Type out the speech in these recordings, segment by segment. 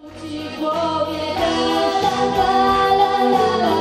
Ci głowie, la, la, la, la, la.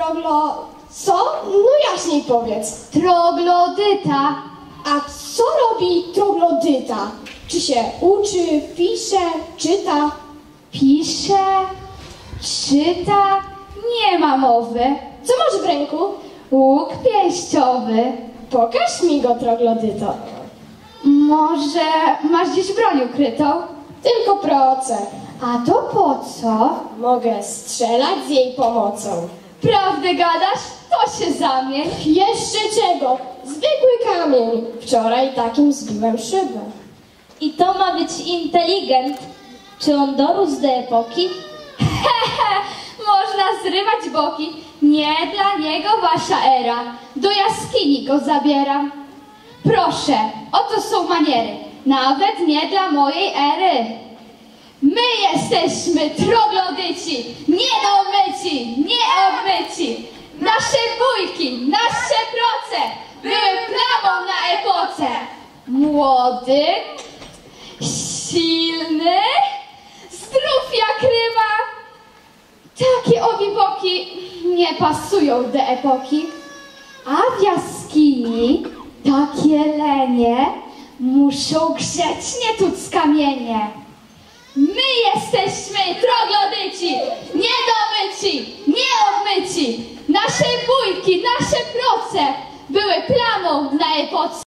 Troglo... Co? No jaśniej powiedz. Troglodyta. A co robi troglodyta? Czy się uczy, pisze, czyta? Pisze, czyta, nie ma mowy. Co masz w ręku? Łuk pięściowy. Pokaż mi go, troglodyto. Może masz gdzieś broń ukrytą? Tylko proce. A to po co? Mogę strzelać z jej pomocą. Prawdę gadasz? To się zamień. Jeszcze czego? Zwykły kamień. Wczoraj takim zbiłem szybę. I to ma być inteligent. Czy on dorósł do epoki? Hehe, można zrywać boki. Nie dla niego wasza era. Do jaskini go zabieram. Proszę, oto są maniery. Nawet nie dla mojej ery. My jesteśmy troglodyci, nieomyci, nieomyci. Nasze bójki, nasze proce były plamą na epoce. Młody, silny, zdrów jak ryba. Takie obiboki nie pasują do epoki. A w jaskini takie lenie muszą grzecznie tuc kamienie. My jesteśmy troglodyci, niedomyci, nieobmyci. Nasze bójki, nasze proce były plamą na epoce.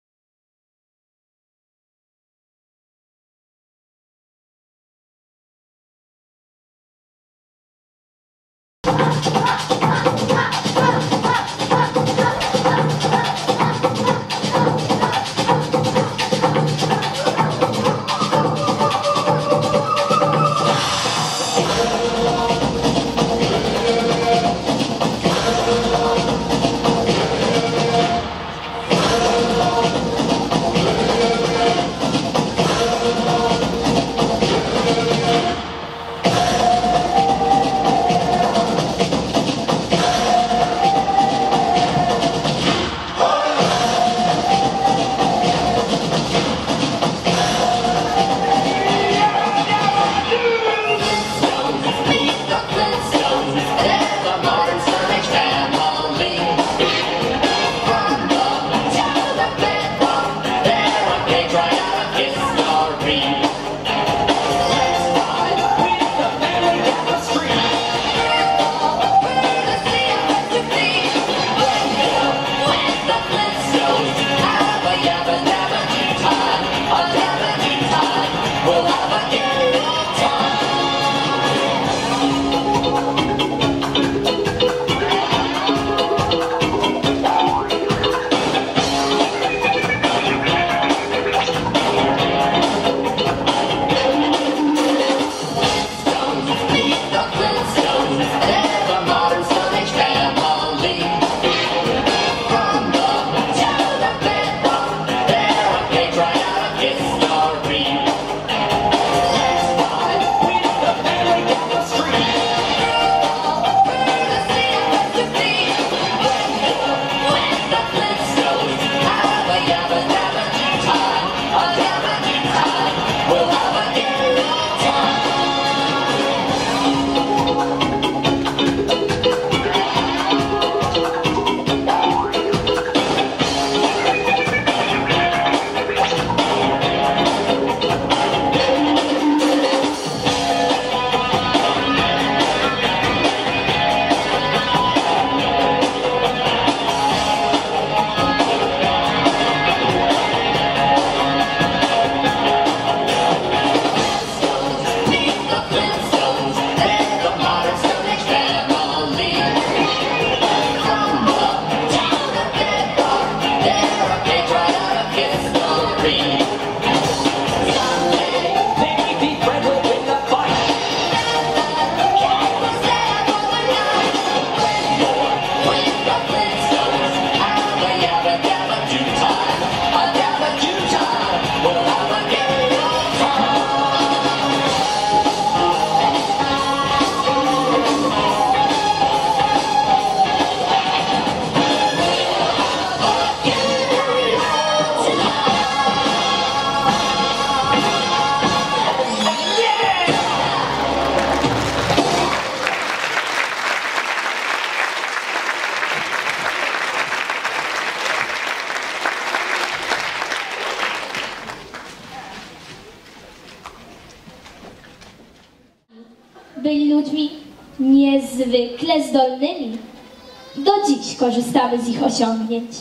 Dziś korzystamy z ich osiągnięć.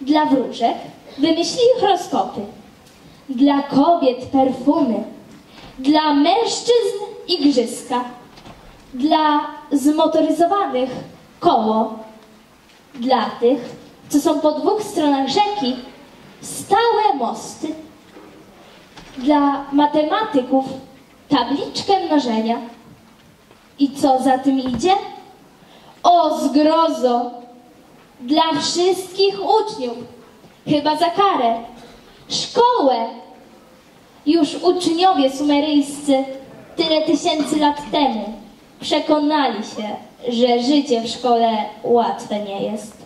Dla wróżek wymyślili horoskopy, dla kobiet perfumy, dla mężczyzn igrzyska, dla zmotoryzowanych koło, dla tych, co są po dwóch stronach rzeki, stałe mosty, dla matematyków tabliczkę mnożenia. I co za tym idzie? O zgrozo! Dla wszystkich uczniów, chyba za karę, szkołę. Już uczniowie sumeryjscy tyle tysięcy lat temu przekonali się, że życie w szkole łatwe nie jest.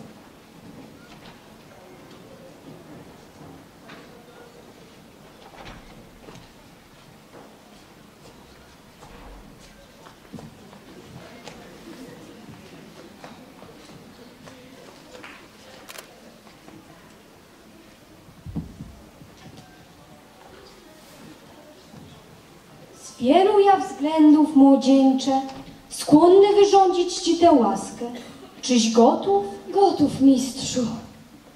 Z wielu ja względów, młodzieńcze, skłonny wyrządzić ci tę łaskę. Czyś gotów? Gotów, mistrzu.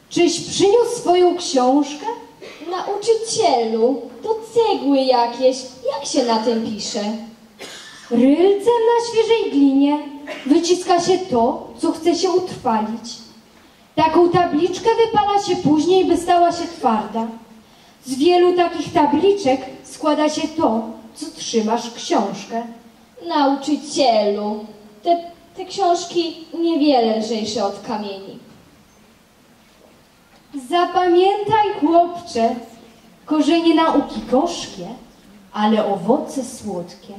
Czyś przyniósł swoją książkę? Nauczycielu, to cegły jakieś. Jak się na tym pisze? Rylcem na świeżej glinie wyciska się to, co chce się utrwalić. Taką tabliczkę wypala się później, by stała się twarda. Z wielu takich tabliczek składa się to, co trzymasz książkę. Nauczycielu, te, te książki niewiele lżejsze od kamieni. Zapamiętaj, chłopcze, korzenie nauki gorzkie, ale owoce słodkie.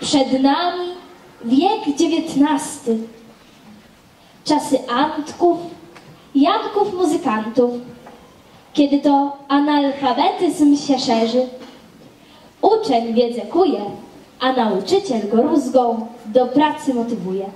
Przed nami wiek XIX. Czasy Antków, Janków muzykantów, kiedy to analfabetyzm się szerzy. Uczeń wiedzę kuje, a nauczyciel go rózgą do pracy motywuje.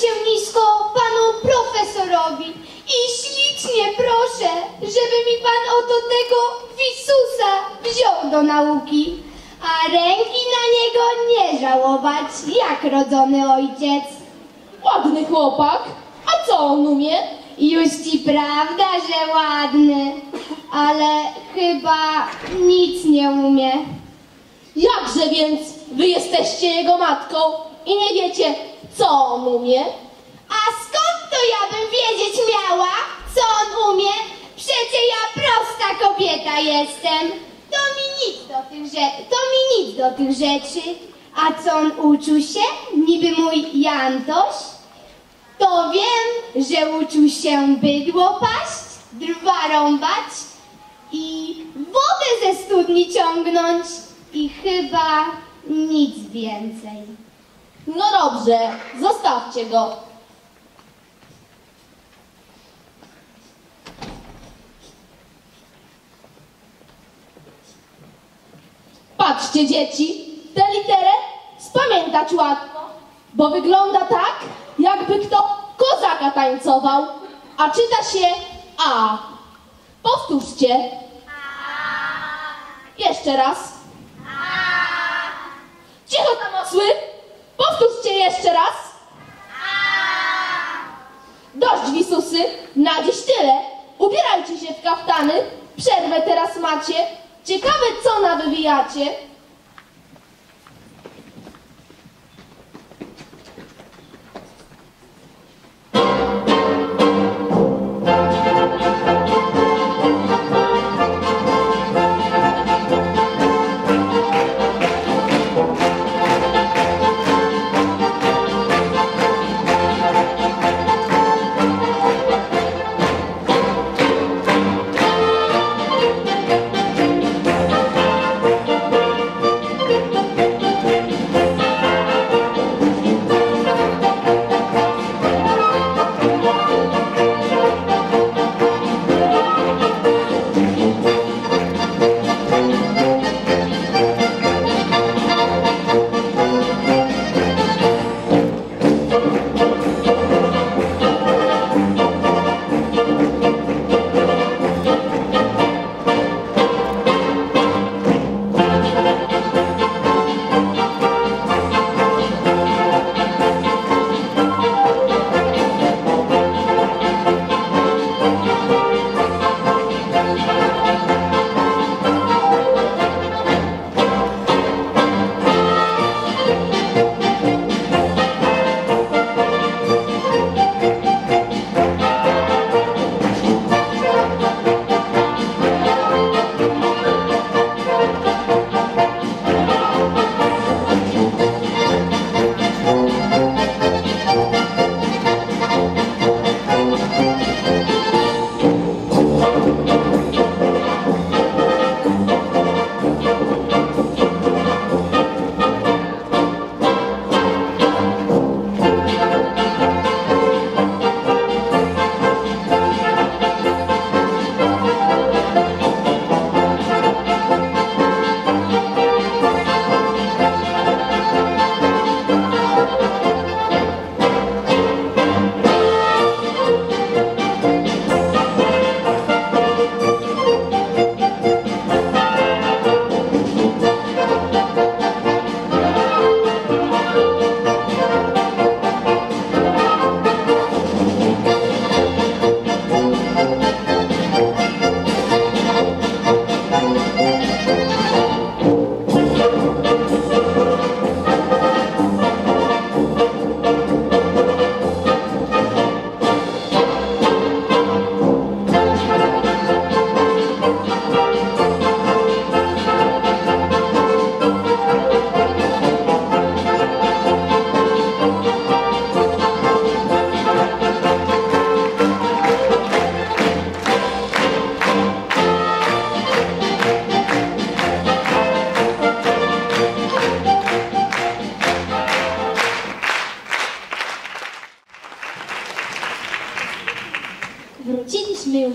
się nisko panu profesorowi i ślicznie proszę, żeby mi pan oto tego Wisusa wziął do nauki, a ręki na niego nie żałować, jak rodzony ojciec. Ładny chłopak. A co on umie? Już ci prawda, że ładny, ale chyba nic nie umie. Jakże więc wy jesteście jego matką i nie wiecie, co on umie? A skąd to ja bym wiedzieć miała, co on umie? Przecie ja prosta kobieta jestem. Nic do tych rzeczy, to mi nic do tych rzeczy. A co on uczył się? Niby mój Jantoś? To wiem, że uczył się bydło paść, drwa rąbać i wodę ze studni ciągnąć i chyba nic więcej. No dobrze, zostawcie go. Patrzcie, dzieci, tę literę spamiętać łatwo, bo wygląda tak, jakby kto kozaka tańcował, a czyta się A. Powtórzcie. Jeszcze raz. Cicho tam osły! Powtórzcie jeszcze raz. Dość wisusy, na dziś tyle. Ubierajcie się w kaftany, przerwę teraz macie. Ciekawe co nawywijacie.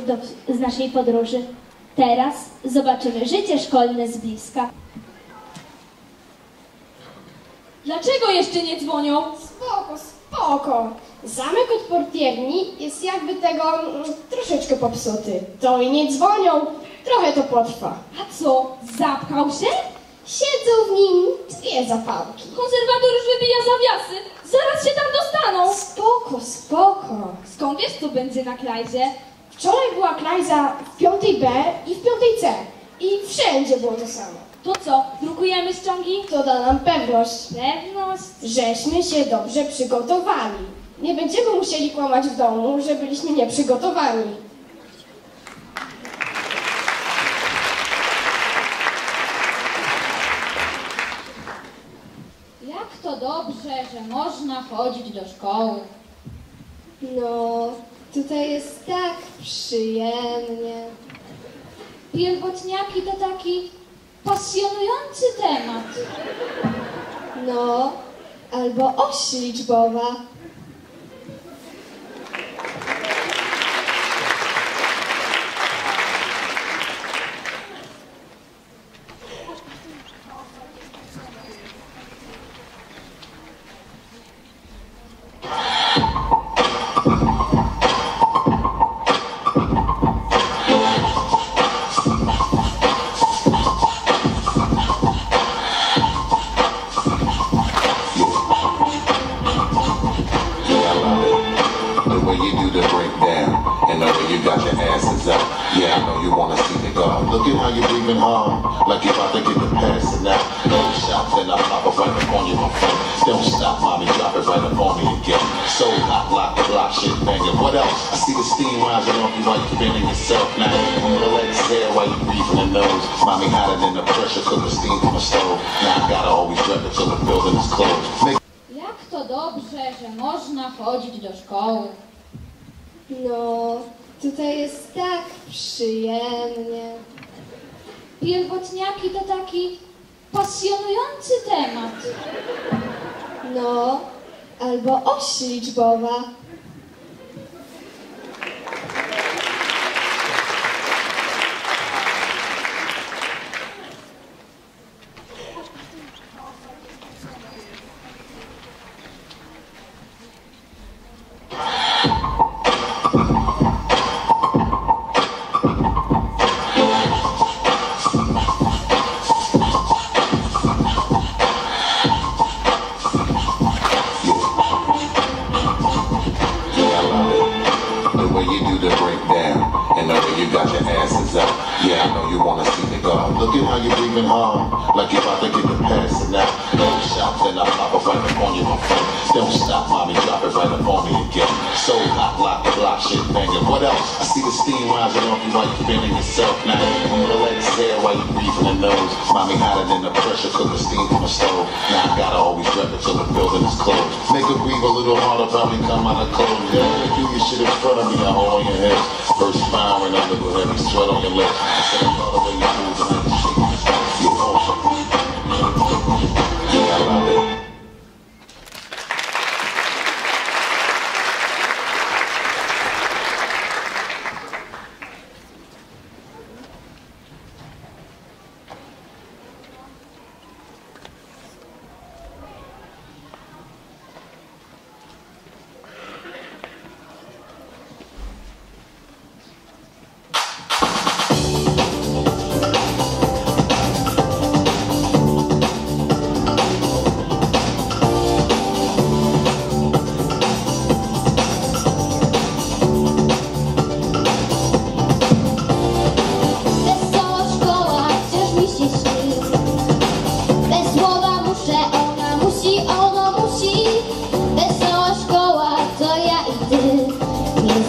Do, z naszej podróży. Teraz zobaczymy życie szkolne z bliska. Dlaczego jeszcze nie dzwonią? Spoko, spoko. Zamek od portierni jest jakby tego mm, troszeczkę popsuty. To i nie dzwonią, trochę to potrwa. A co, zapchał się? Siedzą w nim dwie zapałki. Konserwator już wybija zawiasy. Zaraz się tam dostaną. Spoko, spoko. Skąd wiesz, co będzie na klajzie? Wczoraj była klajza w piątej B i w piątej C. I wszędzie było to samo. To co, drukujemy ściągi? To da nam pewność, Pewność. żeśmy się dobrze przygotowali. Nie będziemy musieli kłamać w domu, że byliśmy nieprzygotowani. Jak to dobrze, że można chodzić do szkoły. No, tutaj jest tak przyjemnie. Pierwotniaki to taki pasjonujący temat. No, albo oś liczbowa. Można chodzić do szkoły. No, tutaj jest tak przyjemnie. Pierwotniaki to taki pasjonujący temat. No, albo oś liczbowa. You do the breakdown and know way you got your asses up. Yeah, I know you wanna see the go. Look at how you're breathing hard, like you're about to get the passing out. No shots and I pop right up on you. Don't stop, mommy, drop it right up on me again. So hot, lock the block, shit banging. What else? I see the steam rising off you while you feeling yourself now. Relax hair while you breathing the nose. Mommy hotter than the pressure cooker steam from a stove. Now I gotta always rep it till the building is closed. Make her breathe a little harder, probably come out of cold. Yeah, do your shit in front of me, I hold on your head. First firing under the heavy sweat on your lips. I I love the way you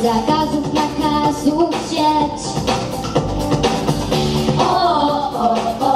zakazów, nakazów sieć. O, o, o